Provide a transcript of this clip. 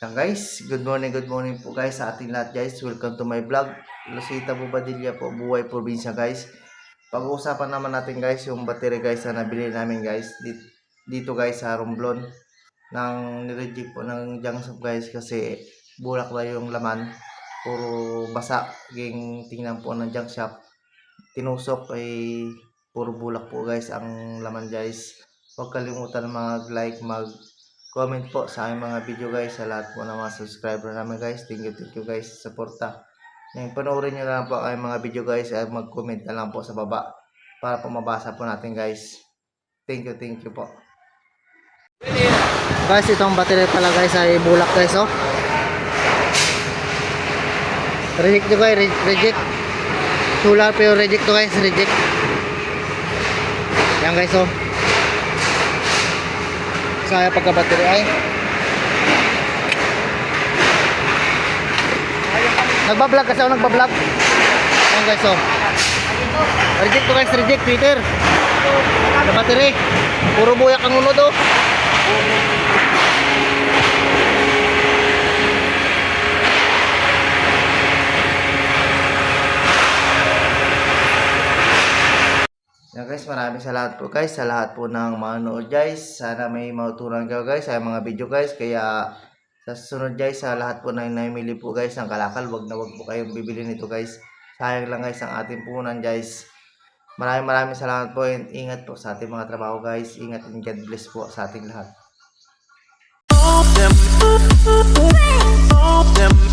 guys, good morning, good morning po guys sa ating lahat guys. Welcome to my vlog. Lucita Bubadilla po, Buhay Probinsya guys. Pag-uusapan naman natin guys yung battery guys na nabili namin guys dito, guys sa Romblon. Nang nireject po ng junk guys kasi bulak na yung laman. Puro basa. Ging tingnan po ng junk shop. Tinusok ay puro bulak po guys ang laman guys. Huwag kalimutan mag-like, mag comment po sa aming mga video guys sa lahat po ng mga subscriber namin guys. Thank you thank you guys sa suporta. Ngayon panoorin nyo lang po ang mga video guys at mag comment na lang po sa baba para po mabasa po natin guys. Thank you thank you po. Guys itong battery pala guys ay bulak guys oh. Reject to guys re- reject. Solar pero reject to guys reject. Yan guys oh saya pagka battery ay. Nagbablog kasi ako nagbablog. Ayan guys oh. Reject to guys reject twitter. Na battery. Puro buyak ang unod oh Yan guys, maraming salamat po guys sa lahat po ng manood guys. Sana may mautunan kayo guys sa mga video guys. Kaya sa susunod guys, sa lahat po na namili po guys ng kalakal, wag na wag po kayong bibili nito guys. Sayang lang guys ang ating punan guys. Maraming maraming salamat po and ingat po sa ating mga trabaho guys. Ingat and God bless po sa ating lahat. them, them,